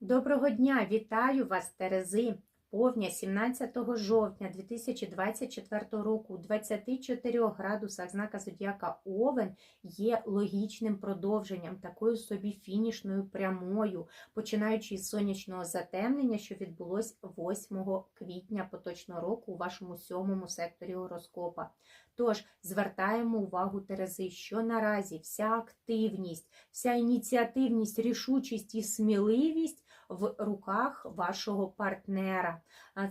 Доброго дня! Вітаю вас, Терези! Повня 17 жовтня 2024 року у 24 градусах знака Зодіака Овен є логічним продовженням, такою собі фінішною прямою, починаючи з сонячного затемнення, що відбулось 8 квітня поточного року у вашому сьомому секторі гороскопа. Тож звертаємо увагу Терези, що наразі вся активність, вся ініціативність, рішучість і сміливість в руках вашого партнера.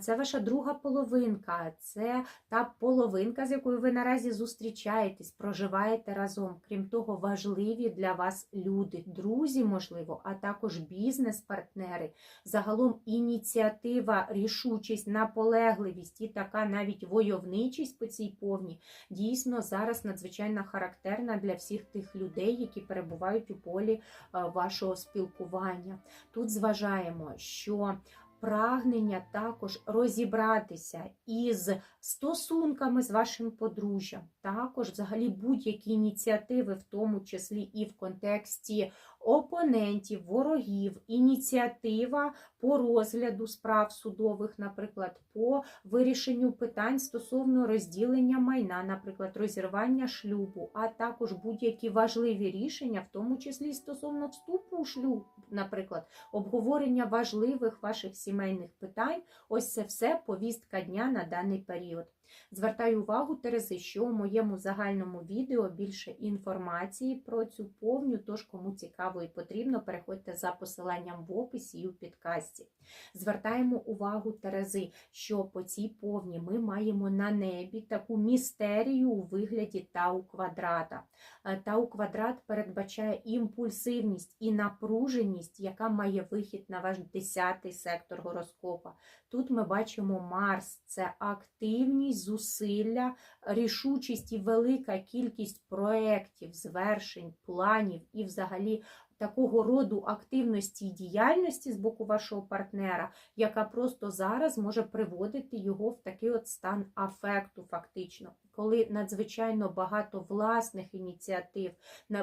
Це ваша друга половинка, це та половинка, з якою ви наразі зустрічаєтесь, проживаєте разом. Крім того, важливі для вас люди, друзі, можливо, а також бізнес-партнери. Загалом ініціатива, рішучість, наполегливість і така навіть войовничість по цій повні дійсно зараз надзвичайно характерна для всіх тих людей, які перебувають у полі вашого спілкування. Тут зважаємо, що прагнення також розібратися із стосунками з вашим подружжям, також взагалі будь-які ініціативи, в тому числі і в контексті опонентів, ворогів, ініціатива по розгляду справ судових, наприклад, по вирішенню питань стосовно розділення майна, наприклад, розірвання шлюбу, а також будь-які важливі рішення, в тому числі стосовно вступу у шлюб, наприклад, обговорення важливих ваших сімейних питань. Ось це все повістка дня на даний період. Звертаю увагу, Терези, що у моєму загальному відео більше інформації про цю повню, тож кому цікаво і потрібно, переходьте за посиланням в описі і у підкасті. Звертаємо увагу, Терези, що по цій повні ми маємо на небі таку містерію у вигляді тау квадрата. Е, Тау квадрат передбачає імпульсивність і напруженість, яка має вихід на ваш 10-й сектор гороскопа. Тут ми бачимо Марс, це активність, зусилля, рішучість і велика кількість проєктів, звершень, планів і взагалі такого роду активності і діяльності з боку вашого партнера, яка просто зараз може приводити його в такий от стан афекту, фактично. Коли надзвичайно багато власних ініціатив,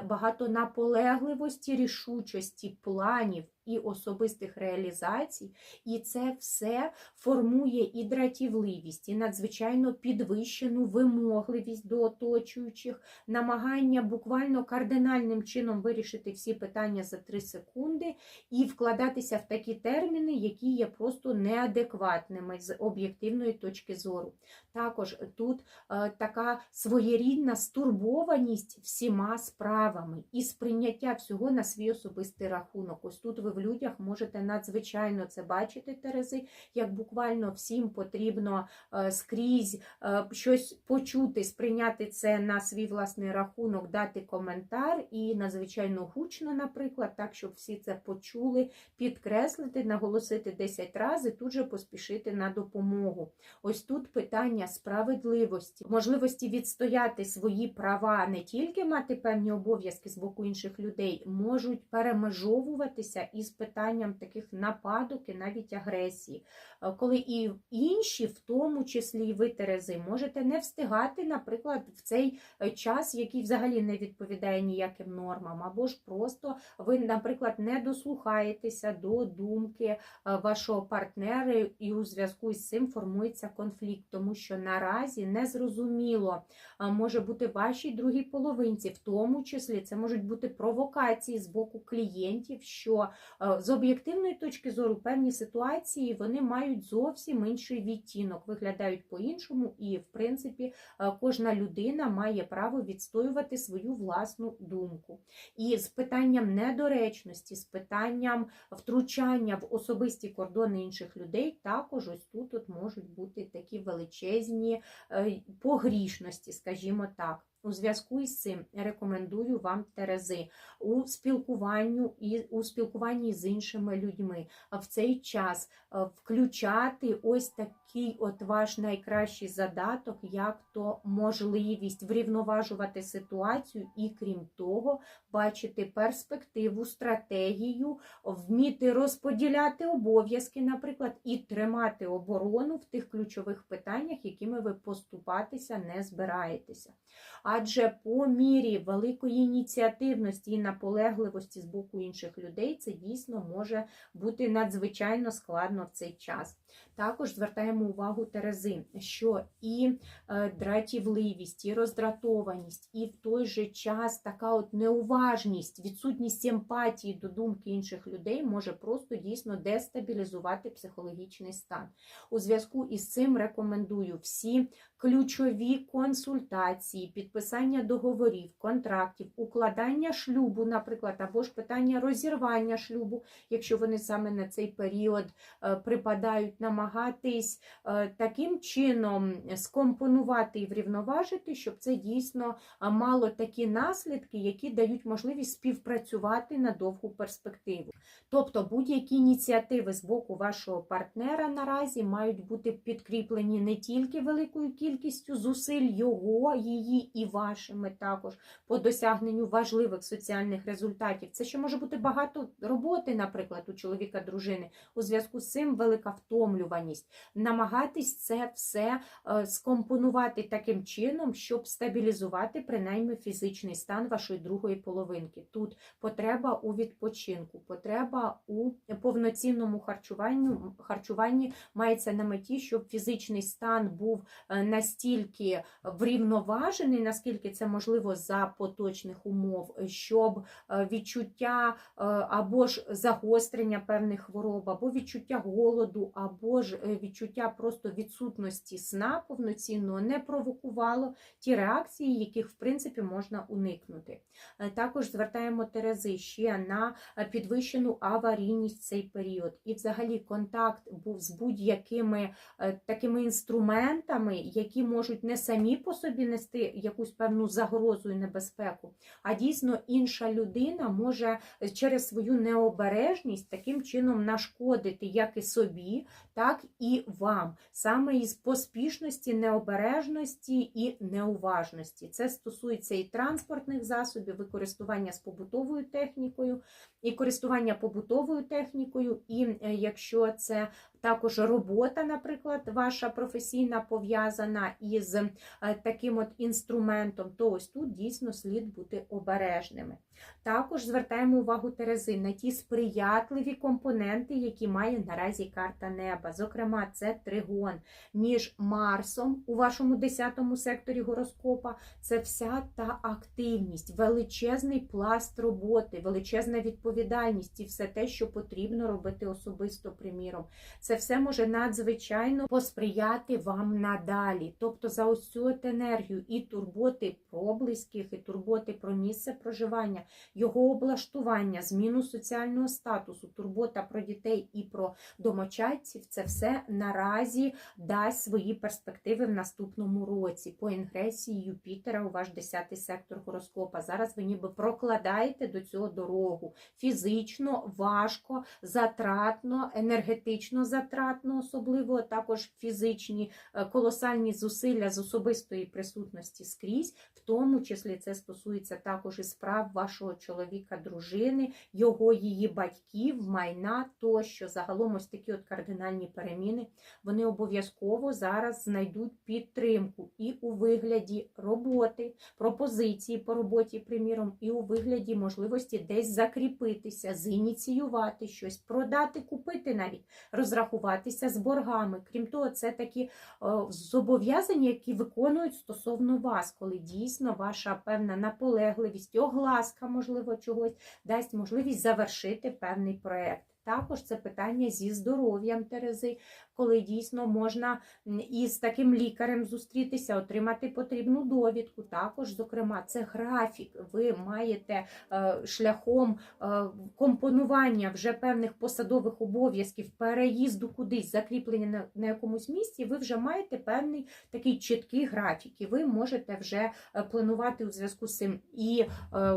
багато наполегливості, рішучості, планів і особистих реалізацій, і це все формує і дратівливість, і надзвичайно підвищену вимогливість до оточуючих, намагання буквально кардинальним чином вирішити всі питання за 3 секунди і вкладатися в такі терміни, які є просто неадекватними з об'єктивної точки зору. Також тут е, така своєрідна стурбованість всіма справами і сприйняття всього на свій особистий рахунок. Ось тут ви в людях можете надзвичайно це бачити, Терези, як буквально всім потрібно е, скрізь е, щось почути, сприйняти це на свій власний рахунок, дати коментар і надзвичайно гучно, наприклад, так, щоб всі це почули, підкреслити, наголосити 10 разів, тут же поспішити на допомогу. Ось тут питання справедливості, можливості відстояти свої права, не тільки мати певні обов'язки з боку інших людей, можуть перемежовуватися із питанням таких нападок і навіть агресії. Е, Коли і інші, в тому числі і ви, Терези, можете не встигати, наприклад, в цей е, час, який взагалі не відповідає ніяким нормам, або ж просто ви, наприклад, не дослухаєтеся до думки е, вашого партнера, і у зв'язку з цим формується конфлікт, тому що наразі незрозуміло може бути вашій другій половинці, в тому числі це можуть бути провокації з боку клієнтів, що е, з об'єктивної точки зору певні ситуації вони мають зовсім інший відтінок, виглядають по-іншому, і, в принципі, е, кожна людина має право відстоювати свою власну думку. І з питанням недоречності, з питанням втручання в особисті кордони інших людей, також ось тут от можуть бути такі величезні е, погрішності, скажімо так. У зв'язку із цим рекомендую вам Терези у спілкуванню і у спілкуванні з іншими людьми в цей час е, включати ось такий от ваш найкращий задаток, як то можливість врівноважувати ситуацію, і крім того, бачити перспективу, стратегію, вміти розподіляти обов'язки, наприклад, і тримати оборону в тих ключових питаннях, якими ви поступатися не збираєтеся. Адже по мірі великої ініціативності і наполегливості з боку інших людей це дійсно може бути надзвичайно складно в цей час. Також звертаємо увагу Терези, що і е, дратівливість, і роздратованість, і в той же час така от неуважність, відсутність емпатії до думки інших людей може просто дійсно дестабілізувати психологічний стан. У зв'язку із цим рекомендую всі ключові консультації, підписання договорів, контрактів, укладання шлюбу, наприклад, або ж питання розірвання шлюбу, якщо вони саме на цей період е, припадають, намагатись е, таким чином скомпонувати і врівноважити, щоб це дійсно е, мало такі наслідки, які дають можливість співпрацювати на довгу перспективу. Тобто будь-які ініціативи з боку вашого партнера наразі мають бути підкріплені не тільки великою кількістю зусиль його, її і вашими також по досягненню важливих соціальних результатів. Це ще може бути багато роботи, наприклад, у чоловіка дружини. У зв'язку з цим велика втомлюваність. Намагатись це все е, скомпонувати таким чином, щоб стабілізувати принаймні фізичний стан вашої другої половинки. Тут потреба у відпочинку, потреба у повноцінному харчуванні, харчуванні мається на меті, щоб фізичний стан був е, настільки врівноважений, наскільки це можливо за поточних умов, щоб е, відчуття е, або ж загострення певних хвороб, або відчуття голоду, або ж е, відчуття просто відсутності сна повноцінного не провокувало ті реакції, яких в принципі можна уникнути. Також звертаємо Терези ще на підвищену аварійність цей період. І взагалі контакт був з будь-якими такими інструментами, які можуть не самі по собі нести якусь певну загрозу і небезпеку, а дійсно інша людина може через свою необережність таким чином нашкодити як і собі, так і вам, саме із поспішності, необережності і неуважності. Це стосується і транспортних засобів, і користування з побутовою технікою, і користування побутовою технікою, і е, якщо це також робота, наприклад, ваша професійна пов'язана із е, таким от інструментом, то ось тут дійсно слід бути обережними. Також звертаємо увагу Терези на ті сприятливі компоненти, які має наразі карта неба. Зокрема, це тригон між Марсом у вашому 10 секторі гороскопа. Це вся та активність, величезний пласт роботи, величезна відповідальність і все те, що потрібно робити особисто, приміром. Це все може надзвичайно посприяти вам надалі. Тобто за ось цю енергію і турботи про близьких, і турботи про місце проживання, його облаштування, зміну соціального статусу, турбота про дітей і про домочадців, це все наразі дасть свої перспективи в наступному році по інгресії Юпітера у ваш 10 сектор гороскопа. Зараз ви ніби прокладаєте до цього дорогу фізично, важко, затратно, енергетично затратно, особливо також фізичні е, колосальні зусилля з особистої присутності скрізь, в тому числі це стосується також і справ вашого чоловіка, дружини, його її батьків, майна тощо. Загалом ось такі от кардинальні переміни вони обов'язково зараз знайдуть підтримку і у вигляді роботи, пропозиції по роботі, приміром, і у вигляді можливості десь закріпитися, зініціювати щось, продати, купити навіть, розрахуватися з боргами. Крім того, це такі о, зобов'язання, які виконують стосовно вас, коли дійсно ваша певна наполегливість, огласка, можливо, чогось дасть можливість завершити певний проект. Також це питання зі здоров'ям Терези, коли дійсно можна із таким лікарем зустрітися, отримати потрібну довідку. Також, зокрема, це графік. Ви маєте е, шляхом е, компонування вже певних посадових обов'язків, переїзду кудись, закріплення на, якомусь місці. Ви вже маєте певний такий чіткий графік, і ви можете вже е, планувати у зв'язку з цим і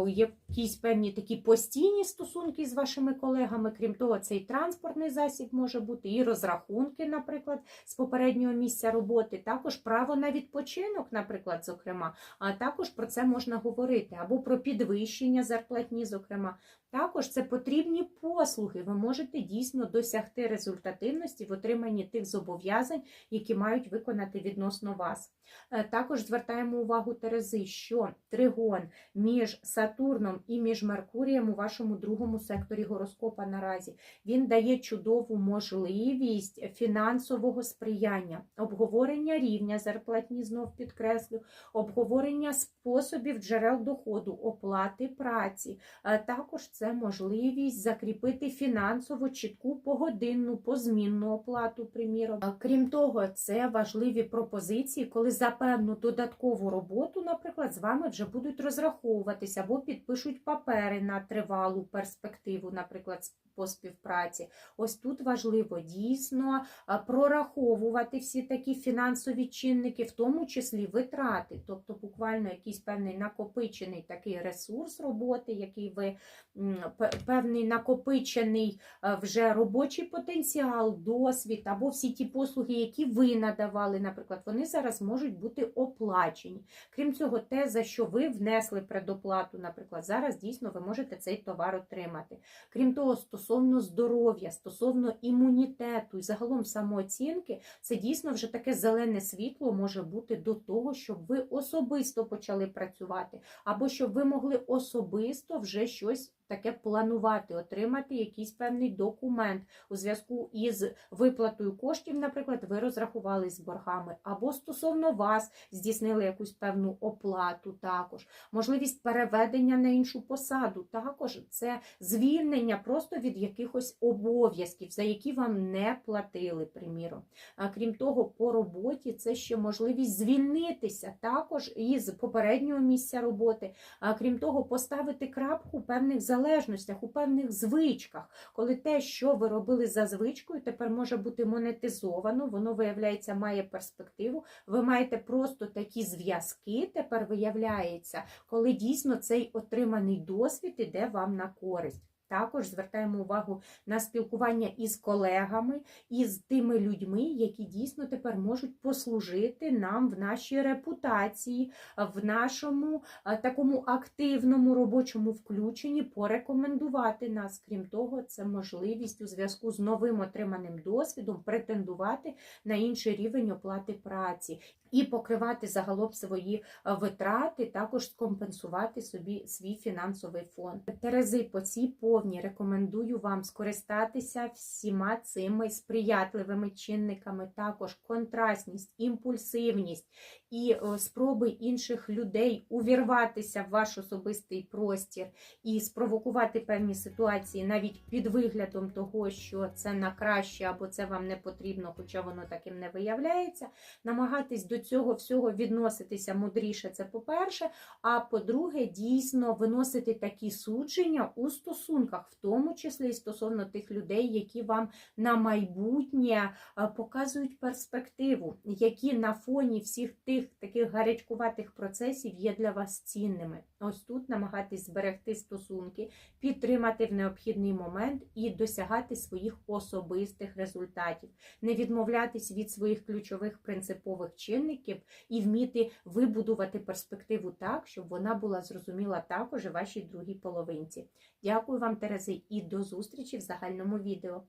якісь певні такі постійні стосунки з вашими колегами. Крім того, цей транспортний засіб може бути і розрахунки наприклад, з попереднього місця роботи, також право на відпочинок, наприклад, зокрема, а також про це можна говорити, або про підвищення зарплатні, зокрема. Також це потрібні послуги. Ви можете дійсно досягти результативності в отриманні тих зобов'язань, які мають виконати відносно вас. Е, Також звертаємо увагу Терези, що тригон між Сатурном і між Меркурієм у вашому другому секторі гороскопа наразі він дає чудову можливість фінансового сприяння, обговорення рівня зарплатні знов підкреслю, обговорення способів джерел доходу, оплати праці. Е, Також це можливість закріпити фінансово чітку погодинну, позмінну оплату, приміром. Крім того, це важливі пропозиції, коли за певну додаткову роботу, наприклад, з вами вже будуть розраховуватися або підпишуть папери на тривалу перспективу, наприклад, по співпраці. Ось тут важливо дійсно прораховувати всі такі фінансові чинники, в тому числі витрати, тобто буквально якийсь певний накопичений такий ресурс роботи, який ви певний накопичений вже робочий потенціал, досвід або всі ті послуги, які ви надавали, наприклад, вони зараз можуть бути оплачені. Крім цього, те, за що ви внесли предоплату, наприклад, зараз дійсно ви можете цей товар отримати. Крім того, стосовно здоров'я, стосовно імунітету і загалом самооцінки, це дійсно вже таке зелене світло може бути до того, щоб ви особисто почали працювати, або щоб ви могли особисто вже щось таке планувати, отримати якийсь певний документ у зв'язку із виплатою коштів, наприклад, ви розрахувались з боргами, або стосовно вас здійснили якусь певну оплату також, можливість переведення на іншу посаду, також це звільнення просто від якихось обов'язків, за які вам не платили, приміром. А крім того, по роботі це ще можливість звільнитися також із попереднього місця роботи. А крім того, поставити крапку певних залежностях, у певних звичках, коли те, що ви робили за звичкою, тепер може бути монетизовано, воно виявляється, має перспективу. Ви маєте просто такі зв'язки, тепер виявляється, коли дійсно цей отриманий досвід іде вам на користь. Також звертаємо увагу на спілкування із колегами, із тими людьми, які дійсно тепер можуть послужити нам в нашій репутації, в нашому такому активному робочому включенні, порекомендувати нас. Крім того, це можливість у зв'язку з новим отриманим досвідом претендувати на інший рівень оплати праці і покривати загалом свої витрати, також скомпенсувати собі свій фінансовий фонд. Терези по цій повні рекомендую вам скористатися всіма цими сприятливими чинниками, також контрастність, імпульсивність і е, спроби інших людей увірватися в ваш особистий простір і спровокувати певні ситуації навіть під виглядом того, що це на краще або це вам не потрібно, хоча воно таким не виявляється. Намагатись до цього всього відноситися мудріше, це по-перше. А по-друге, дійсно виносити такі судження у стосунках, в тому числі і стосовно тих людей, які вам на майбутнє е, показують перспективу, які на фоні всіх тих таких гарячкуватих процесів є для вас цінними. Ось тут намагатись зберегти стосунки, підтримати в необхідний момент і досягати своїх особистих результатів, не відмовлятись від своїх ключових принципових чинників і вміти вибудувати перспективу так, щоб вона була зрозуміла також вашій другій половинці. Дякую вам, Терези, і до зустрічі в загальному відео.